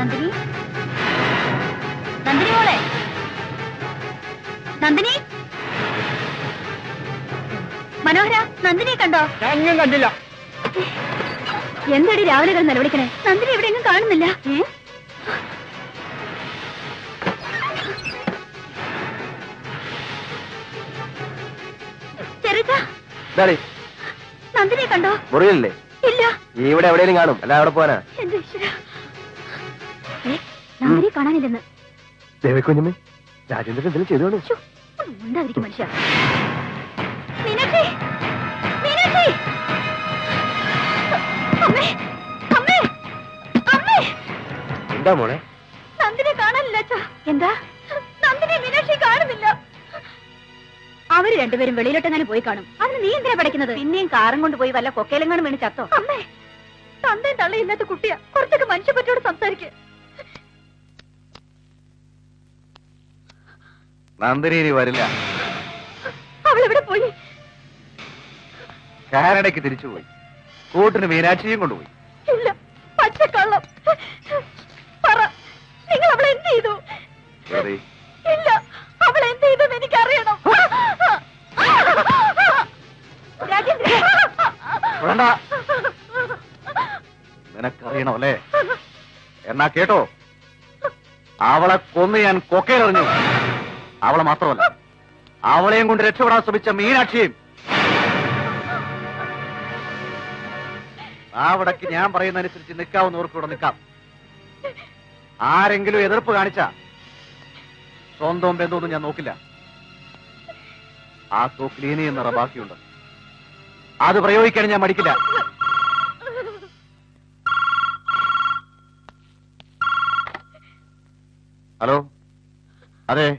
നന്ദിനി? നന്ദിനി മോളെ? നന്ദിനി? മനോഹര നന്ദിനിയെ കണ്ടോ? എങ്ങും കണ്ടില്ല. എന്തടി രാവിലെ കിടന്ന് നിലവിളിക്കണേ നന്ദിനി എവിടെയെങ്കിലും കാണുന്നില്ല. ഏ? ചെറുക്ക നന്ദിനിയെ കണ്ടോ? മുറിയില്ലേ ഇല്ല. ഇവിടെ എവിടെയെങ്കിലും കാണും. അല്ല അവിടെ പോവാനാ. എന്റെ നന്ദിനിയെ കാണാനില്ലെന്ന്. ദേവിക്കുഞ്ഞമ്മേ രാജേന്ദ്രൻ എന്തെങ്കിലും ചെയ്തോളൂ ഉണ്ടായിരിക്കും മനുഷ്യ. മീനാക്ഷി മീനാക്ഷി. അമ്മേ അമ്മേ അമ്മേ. എന്താ മോളെ? നന്ദിനെ കാണാനില്ല എന്താ? നന്ദിനെ മീനാക്ഷി കാണുന്നില്ല. അവർ രണ്ടുപേരും വെളിയിലോട്ടെങ്ങാനും പോയി കാണും. അതിന് നീ എന്തിനാ പഠിക്കുന്നത് പിന്നെയും കാറും കൊണ്ട് പോയി വല്ല കൊക്കയിലെങ്ങാനും വീണ് ചത്തോ? അമ്മേ തന്തയും തള്ളയില്ലാത്ത കുട്ടിയാ. കുറച്ചൊക്കെ മനുഷ്യപ്പറ്റോട് സംസാരിക്കുക നന്ദിനി വരില്ല. അവളെവിടെ പോയി? കാനഡയ്ക്ക് തിരിച്ചുപോയി കൂട്ടിന് മീനാക്ഷിയും കൊണ്ടുപോയി. ഇല്ല പച്ചക്കള്ളം. പറ നിങ്ങൾ അവളെ എന്ത് ചെയ്തു? വെറുതെ ഇല്ല അവൾ എന്ത് ചെയ്തെന്ന് എനിക്കറിയണം. രാജേന്ദ്ര. വേണ്ട. നിനക്കറിയണം അല്ലേ? എന്നാ കേട്ടോ? അവളെ കൊന്ന് ഞാൻ കൊക്കയിലെറിഞ്ഞു. അവളെ മാത്രമല്ല. അവളെയും കൊണ്ട് രക്ഷപ്പെടാൻ ശ്രമിച്ച മീനാക്ഷിയും അവിടേക്ക് ഞാൻ പറയുന്നതനുസരിച്ച് നിൽക്കാവുന്നവർക്ക് ഇവിടെ നിൽക്കാം. ആരെങ്കിലും എതിർപ്പ് കാണിച്ച സ്വന്തം ബന്ധമൊന്നും ഞാൻ നോക്കില്ല. ആ തോക്കിൽ എന്ന ബാക്കിയുണ്ട്. അത് പ്രയോഗിക്കാൻ ഞാൻ മടിക്കില്ല. ഹലോ? അതെ.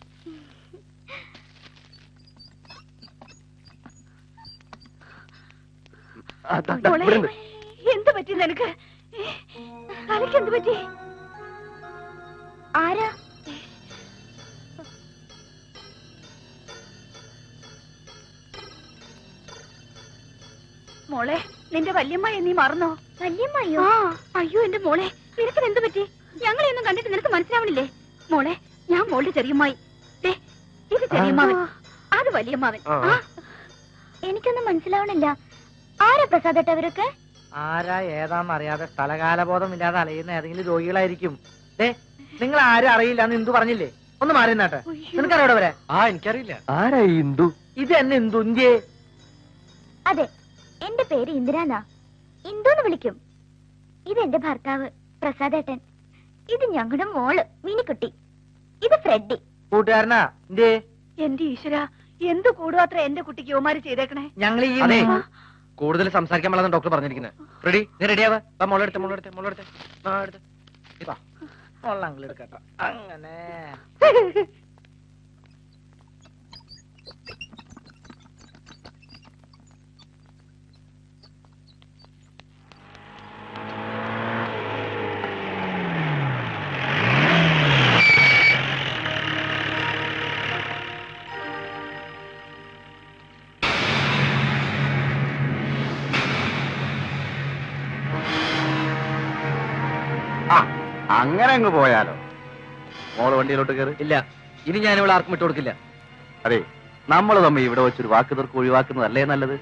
എന്ത് പറ്റി നിനക്ക്? തലയ്ക്ക് എന്ത് പറ്റി? ആരാ? മോളെ നിന്റെ വല്യമ്മയെ നീ മറന്നോ? വല്യമ്മയോ? അയ്യോ എന്റെ മോളെ നിനക്ക് എന്ത് പറ്റി? ഞങ്ങളെയൊന്നും കണ്ടിട്ട് നിനക്ക് മനസ്സിലാവണില്ലേ? മോളെ ഞാൻ മോളുടെ ചെറിയമ്മായി. ദേ, ഇത് ചെറിയമ്മാവൻ. അത് വലിയമ്മാവൻ. എനിക്കൊന്നും മനസ്സിലാവണില്ല. ആരാ പ്രസാദേട്ടവരൊക്കെ? ആരാ ഏതാന്ന് അറിയാതെ സ്ഥലകാലബോധം ഇല്ലാതെ അലയുന്ന ഏതെങ്കിലും രോഗികളായിരിക്കും. ദേ നിങ്ങൾ ആരും അറിയില്ല എന്ന് ഇന്ദു പറഞ്ഞില്ലേ? ഒന്ന് മാറി നിന്നാട്ടെ. നിനക്കറിയോടെ വരെ? ആ എനിക്കറിയില്ല. ആരാ ഈ ഇന്ദു? ഇത് എന്നെ ഇന്ദു ഇന്ത്യയെ. അതെ എന്റെ പേര് ഇന്ദിരാനാ ഇന്ദു എന്ന് വിളിക്കും. ഇത് എന്റെ ഭർത്താവ് പ്രസാദേട്ടൻ. ഇത് ഞങ്ങളുടെ മോൾ മിനിക്കുട്ടി. ഇത് ഫ്രെഡി കൂട്ടുകാരനാ എന്റെ ഈശ്വര എന്ത് കൂടുവാത്ര എന്റെ കുട്ടിക്ക് യോമാര് ചെയ്തേക്കണേ? ഞങ്ങൾ ഈ. കൂടുതൽ സംസാരിക്കാൻ പാടില്ലെന്ന് ഡോക്ടർ പറഞ്ഞിരിക്കുന്നത്. റെഡി നീ റെഡിയാവാ മോളെടുത്ത് മോളെടുത്ത് മോളെടുത്ത് മോളെടുത്ത് അങ്ങനെ. അങ്ങനെ അങ്ങ് പോയാലോ? മോൾ വണ്ടിയിലോട്ട് കയറി ഇല്ല ഇനി ഞാൻ ഇവിടെ ആർക്കും ഇട്ട് കൊടുക്കില്ല. അതെ നമ്മൾ തമ്മിൽ ഇവിടെ വെച്ചൊരു വാക്ക് തീർക്ക് ഒഴിവാക്കുന്നതല്ലേ നല്ലത്?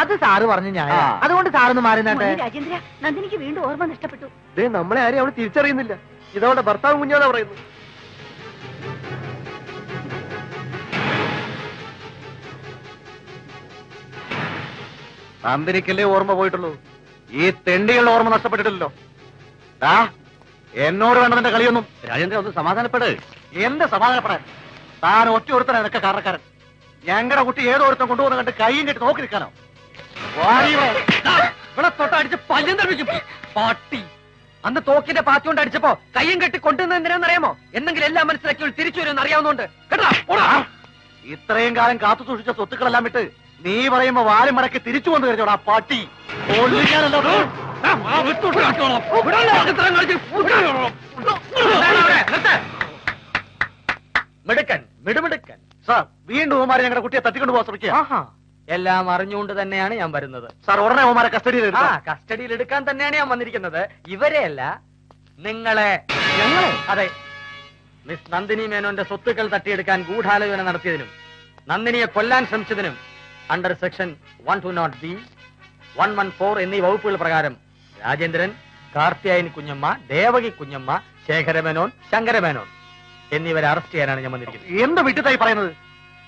അത് സാറ് പറഞ്ഞു ഞാൻ ആ. അതുകൊണ്ട് സാറൊന്ന് മാറി നിന്നാട്ടെ. രാജേന്ദ്ര നന്ദിനിക്ക് വീണ്ടും ഓർമ്മ നഷ്ടപ്പെട്ടു. ദേ നമ്മളെ ആരെയും അവൾ തിരിച്ചറിയുന്നില്ല. ഇതവളുടെ ഭർത്താവ് കുഞ്ഞോടാ പറയുന്നു നന്ദിനിക്കല്ലേ ഓർമ്മ പോയിട്ടുള്ളൂ? ഈ തെണ്ടികളുടെ ഓർമ്മ നഷ്ടപ്പെട്ടിട്ടില്ലല്ലോ. ദാ, എന്നോട് വേണ്ടതിന്റെ കളിയൊന്നും. രാജേന്ദ്രൻ ഒന്ന് സമാധാനപ്പെട്. എന്ത് സമാധാനപ്പെടാൻ? താൻ ഒറ്റ ഒരുത്തനാ നിനക്ക് കാരണക്കാരൻ. ഞങ്ങളുടെ കുട്ടി ഏതോ ഒരുത്തൻ കൊണ്ടുപോകുന്ന കണ്ട് കൈയും കെട്ടി നോക്കി നിൽക്കാനോ വാടി ഇവിടെ. തൊട്ടടിച്ച് പല്ലും തെറിപ്പിക്കും. പാട്ടി. അന്ന് തോക്കിന്റെ പാത്തി കൊണ്ട് അടിച്ചപ്പോ കയ്യും കെട്ടി കൊണ്ടുവന്ന എന്തിനാണെന്നറിയാമോ എന്തെങ്കിലും എല്ലാം മനസ്സിലാക്കി തിരിച്ചു വരുമെന്ന് അറിയാവുന്നോണ്ട് കേട്ടോ. ഇത്രയും കാലം കാത്തു സൂക്ഷിച്ച സ്വത്തുക്കളെല്ലാം വിട്ട് നീ പറയുമ്പോ വാലും മടക്കി തിരിച്ചു വന്നു കഴിഞ്ഞോടാ പാട്ടി. മിടുക്കൻ മിടുമിടുക്കൻ. സാർ വീണ്ടും ഞങ്ങളുടെ കുട്ടിയെ തട്ടിക്കൊണ്ട് പോകാൻ ശ്രമിക്കുക ആഹാ. എല്ലാം അറിഞ്ഞുകൊണ്ട് തന്നെയാണ് ഞാൻ വരുന്നത്. സാർ ഉടനെ കസ്റ്റഡിയിൽ കസ്റ്റഡിയിൽ എടുക്കാൻ തന്നെയാണ് ഞാൻ വന്നിരിക്കുന്നത്. ഇവരെയല്ല നിങ്ങളെ. ഞങ്ങളെ? അതെ. മിസ് നന്ദിനി മേനോന്റെ സ്വത്തുക്കൾ തട്ടിയെടുക്കാൻ ഗൂഢാലോചന നടത്തിയതിനും നന്ദിനിയെ കൊല്ലാൻ ശ്രമിച്ചതിനും under section one two naught B one one four എന്നീ വകുപ്പുകൾ പ്രകാരം രാജേന്ദ്രൻ കാർത്തിയായനി കുഞ്ഞമ്മ ദേവകി കുഞ്ഞമ്മ ശേഖരമേനോൻ ശങ്കരമേനോൻ എന്നിവരെ അറസ്റ്റ് ചെയ്യാനാണ് ഞാൻ വന്നിരിക്കുന്നത്. എന്ത് വിട്ടുതായി പറയുന്നത്?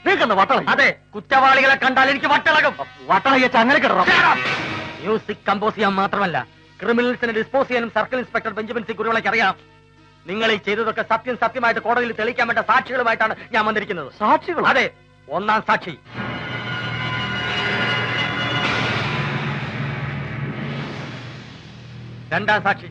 നിങ്ങൾക്കെന്താ വട്ടള? അതെ കുറ്റവാളികളെ കണ്ടാൽ എനിക്ക് വട്ടളകും. വട്ടളയച്ച അങ്ങനെ കിടണം മ്യൂസിക് കമ്പോസ് ചെയ്യാൻ മാത്രമല്ല ക്രിമിനൽസിനെ ഡിസ്പോസ് ചെയ്യാനും സർക്കിൾ ഇൻസ്പെക്ടർ ബെഞ്ചമിൻ സി കുരുവിളയ്ക്ക് അറിയാം. നിങ്ങൾ ഈ ചെയ്തതൊക്കെ സത്യം സത്യമായിട്ട് കോടതിയിൽ തെളിയിക്കാൻ വേണ്ട സാക്ഷികളുമായിട്ടാണ് ഞാൻ വന്നിരിക്കുന്നത്. സാക്ഷികൾ അതെ ഒന്നാം സാക്ഷി. രണ്ടാം സാക്ഷി.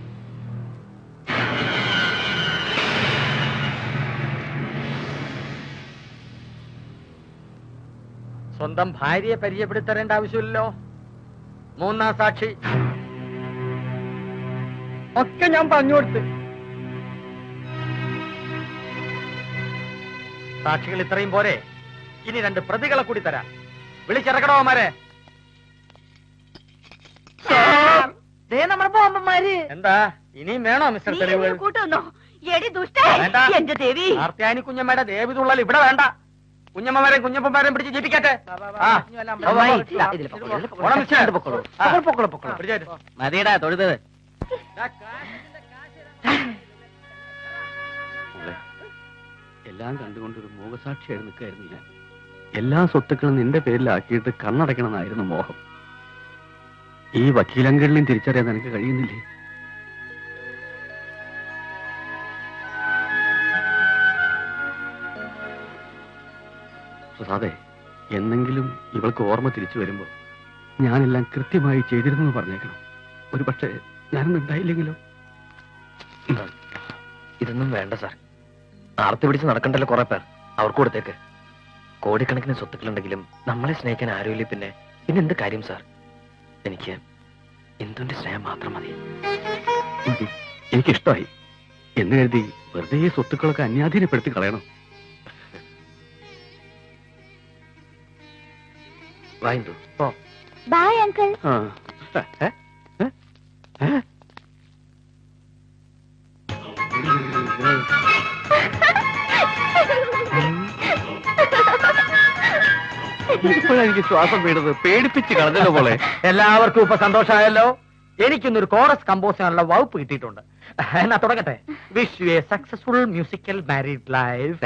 സ്വന്തം ഭാര്യയെ പരിചയപ്പെടുത്തരേണ്ട ആവശ്യമില്ലല്ലോ. മൂന്നാം സാക്ഷി. ഒക്കെ ഞാൻ പറഞ്ഞു കൊടുത്ത്. സാക്ഷികൾ ഇത്രയും പോരെ. ഇനി രണ്ട് പ്രതികളെ കൂടി തരാം. വിളിച്ചിറക്കണോ മാരെ നമ്മുടെ ബോംബന്മാര് എന്താ? ഇനിയും വേണോ മിസ്റ്റർ തെളിവുകൾ? കൂട്ടുന്നോ എടി ദുഷ്ടേ. എന്റെ ദേവി. ആർത്തിയാനി കുഞ്ഞമ്മയുടെ ദേവിതുള്ളൽ ഇവിടെ വേണ്ട. കുഞ്ഞമ്മമാരെയും കുഞ്ഞപ്പന്മാരെയും പിടിച്ച്. പിടിച്ചേര്. മതിയടാ തൊഴുതത് എല്ലാം കണ്ടുകൊണ്ടൊരു മോഹസാക്ഷിയായി നിൽക്കായിരുന്നു ഞാൻ. എല്ലാ സ്വത്തുക്കളും നിന്റെ പേരിലാക്കിയിട്ട് കണ്ണടയ്ക്കണമെന്നായിരുന്നു മോഹം. ഈ വക്കീലങ്കളിലും തിരിച്ചറിയാൻ നിനക്ക് കഴിയുന്നില്ലേ? പ്രസാദെ എന്നെങ്കിലും ഇവൾക്ക് ഓർമ്മ തിരിച്ചു വരുമ്പോൾ ഞാനെല്ലാം കൃത്യമായി ചെയ്തിരുന്നു എന്ന് പറഞ്ഞേക്കണം. ഒരു പക്ഷേ ഞാനൊന്നും ഉണ്ടായില്ലെങ്കിലോ? ഇതൊന്നും വേണ്ട സാർ. ആർത്തി പിടിച്ച് നടക്കണ്ടല്ലോ കുറെ പേർ. അവർക്ക് കൊടുത്തേക്ക്. കോടിക്കണക്കിന് സ്വത്തുക്കളുണ്ടെങ്കിലും നമ്മളെ സ്നേഹിക്കാൻ ആരുമില്ലേ പിന്നെ? പിന്നെ എന്ത് കാര്യം സാർ? എനിക്ക് എന്തുണ്ട് സ്നേഹം മാത്രം മതി. എനിക്കിഷ്ടമായി. എന്ന് കരുതി വെറുതെ ഈ സ്വത്തുക്കളൊക്കെ അന്യാധീനപ്പെടുത്തി കളയണം. ബായ് അങ്കിൾ ആ. എനിക്ക് ശ്വാസം വീണത് പേടിപ്പിച്ച് കളഞ്ഞല്ലോ പോലെ. എല്ലാവർക്കും ഇപ്പൊ സന്തോഷമായല്ലോ. എനിക്കിന്നൊരു കോറസ് കമ്പോസ് ചെയ്യാനുള്ള വകുപ്പ് കിട്ടിയിട്ടുണ്ട്. എന്നാ തുടങ്ങട്ടെ. Wish you a successful musical married life